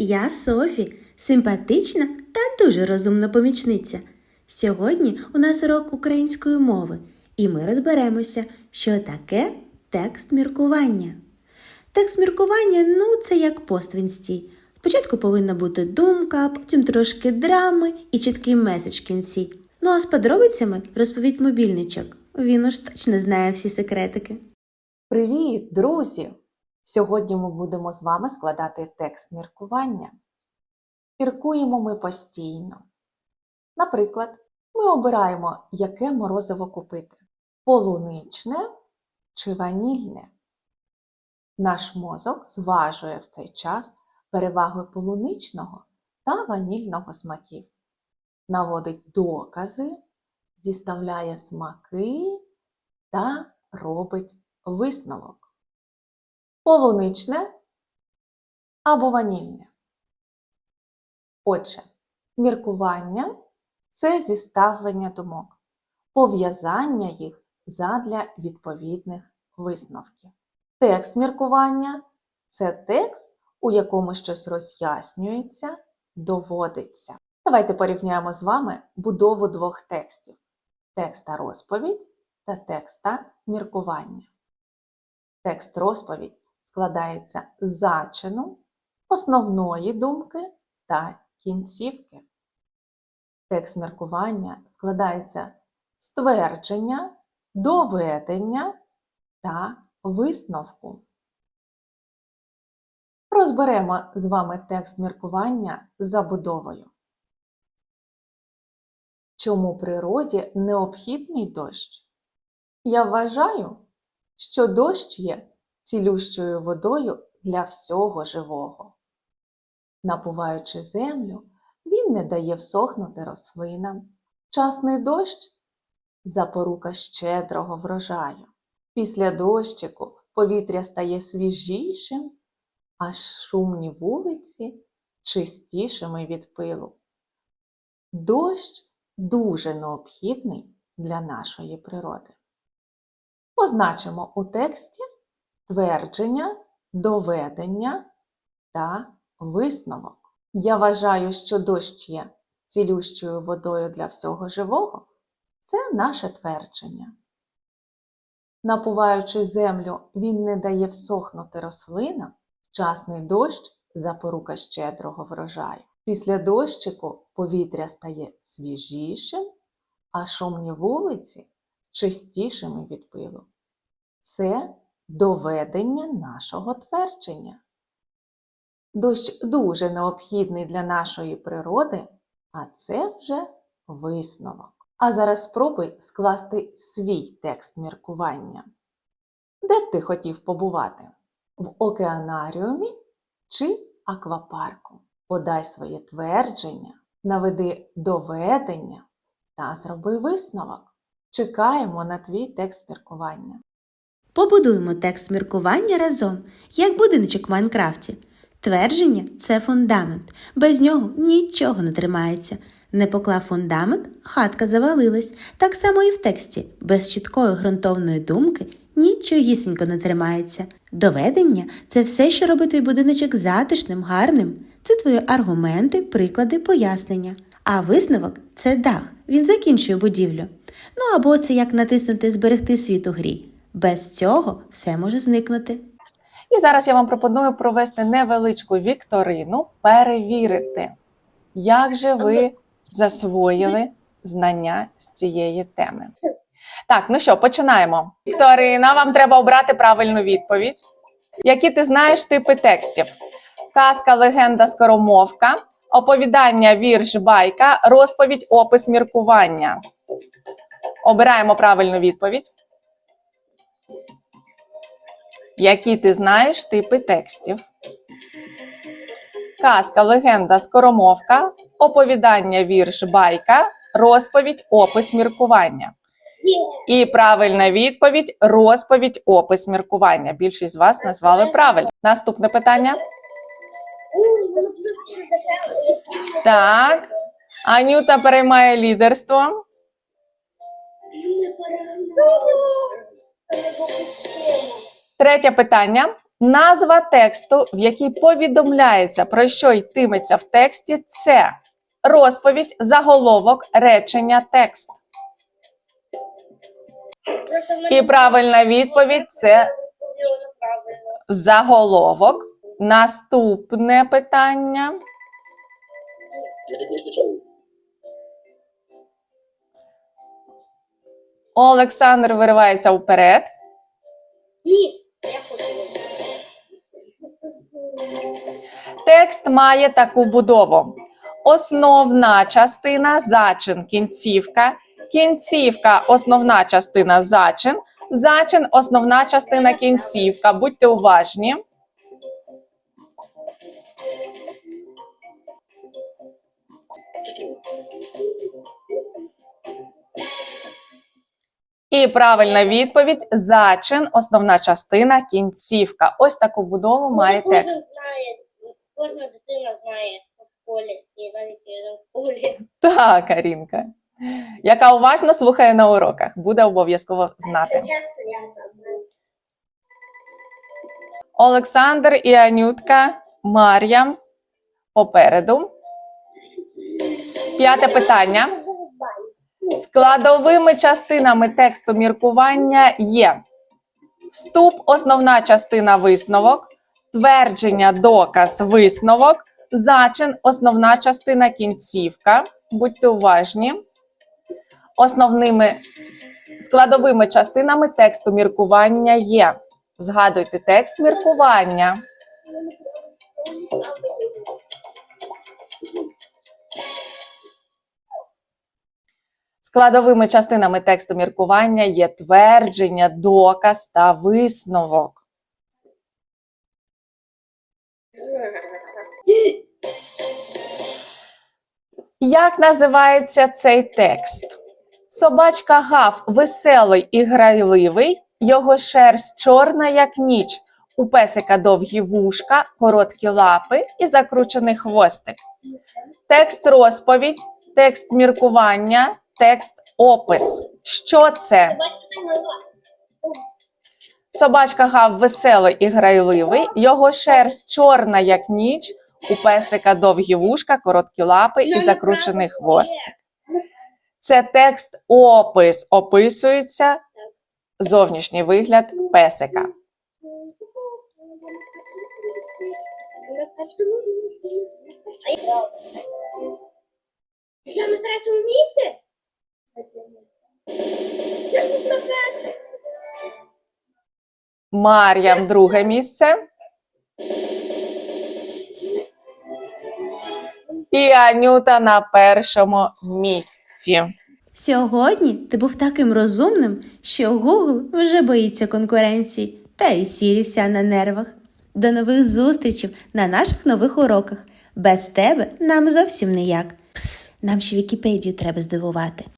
Я Софі, симпатична та дуже розумна помічниця. Сьогодні у нас урок української мови, і ми розберемося, що таке текст міркування. Текст міркування ну, це як пост в інсті. Спочатку повинна бути думка, потім трошки драми і чіткий меседж в кінці. Ну а з подробицями розповідь мобільничок. Він уж точно знає всі секретики. Привіт, друзі! Сьогодні ми будемо з вами складати текст міркування. Міркуємо ми постійно. Наприклад, ми обираємо, яке морозиво купити: полуничне чи ванільне. Наш мозок зважує в цей час переваги полуничного та ванільного смаків, наводить докази, зіставляє смаки та робить висновок. Полуничне або ванільне. Отже, міркування це зіставлення думок, пов'язання їх задля відповідних висновків. Текст міркування це текст, у якому щось роз'яснюється, доводиться. Давайте порівняємо з вами будову двох текстів: текста розповідь та текста міркування. Текст розповідь складається з зачину, основної думки та кінцівки. Текст міркування складається з твердження, доведення та висновку. Розберемо з вами текст міркування забудовою. Чому природі необхідний дощ? Я вважаю, що дощ є цілющою водою для всього живого. Напуваючи землю, він не дає всохнути рослинам. Вчасний дощ запорука щедрого врожаю. Після дощику повітря стає свіжішим, а шумні вулиці чистішими від пилу. Дощ дуже необхідний для нашої природи. Позначимо у тексті твердження, доведення та висновок. Я вважаю, що дощ є цілющою водою для всього живого. Це наше твердження. Напуваючи землю, він не дає всохнути рослинам, вчасний дощ запорука щедрого врожаю. Після дощику повітря стає свіжішим, а шумні вулиці чистішими від пилу. Це доведення нашого твердження. Дощ дуже необхідний для нашої природи, а це вже висновок. А зараз спробуй скласти свій текст міркування. Де б ти хотів побувати? В океанаріумі чи аквапарку? Подай своє твердження, наведи доведення та зроби висновок. Чекаємо на твій текст міркування. Побудуємо текст міркування разом, як будиночок в Майнкрафті. Твердження це фундамент. Без нього нічого не тримається. Не поклав фундамент, хатка завалилась. Так само і в тексті. Без чіткої ґрунтовної думки нічогісінько не тримається. Доведення це все, що робить твій будиночок затишним, гарним. Це твої аргументи, приклади, пояснення. А висновок це дах. Він закінчує будівлю. Ну або це як натиснути Зберегти світ у грі. Без цього все може зникнути. І зараз я вам пропоную провести невеличку вікторину, перевірити, як же ви засвоїли знання з цієї теми. Так, ну що, починаємо. Вікторина, вам треба обрати правильну відповідь. Які ти знаєш типи текстів? Казка, легенда, скоромовка, оповідання, вірш, байка, розповідь, опис, міркування. Обираємо правильну відповідь. Які ти знаєш типи текстів? Казка, легенда, скоромовка, оповідання, вірш, байка, розповідь, опис, міркування. І правильна відповідь розповідь, опис, міркування. Більшість з вас назвали правильно. Наступне питання. Так. Анюта переймає лідерство. Третє питання. Назва тексту, в якій повідомляється, про що йтиметься в тексті, це розповідь, заголовок, речення, текст. І правильна відповідь це заголовок. Наступне питання. Олександр виривається вперед. Ні, Текст має таку будову: основна частина зачин, кінцівка, кінцівка, основна частина зачин, зачин, основна частина кінцівка. Будьте уважні. І правильна відповідь зачин, основна частина, кінцівка. Ось таку будову має Кожен текст. знає, кожна дитина знає в школі, і навіть в школі. Так, Карінка. Яка уважно слухає на уроках, буде обов'язково знати. Олександр і Анютка Мар'ям попереду. П'яте питання. Складовими частинами тексту міркування є вступ, основна частина висновок, твердження, доказ, висновок, зачин, основна частина кінцівка. Будьте уважні. Основними складовими частинами тексту міркування є. Згадуйте текст міркування. Складовими частинами тексту міркування є твердження, доказ та висновок. Як називається цей текст? Собачка гав веселий і грайливий, його шерсть чорна, як ніч. У песика довгі вушка, короткі лапи і закручений хвостик. Текст розповідь, текст міркування, текст опис. Що це? Собачка гав веселий і грайливий, його шерсть чорна, як ніч, у песика довгі вушка, короткі лапи і закручений хвостик. Це текст опис. Описується зовнішній вигляд песика. Я на третьому місці? Я тут на першому. Мар'ям друге місце. І Анюта на першому місці. Сьогодні ти був таким розумним, що Google вже боїться конкуренції та й сірівся на нервах. До нових зустрічей на наших нових уроках. Без тебе нам зовсім ніяк. Пс, нам ще Вікіпедію треба здивувати.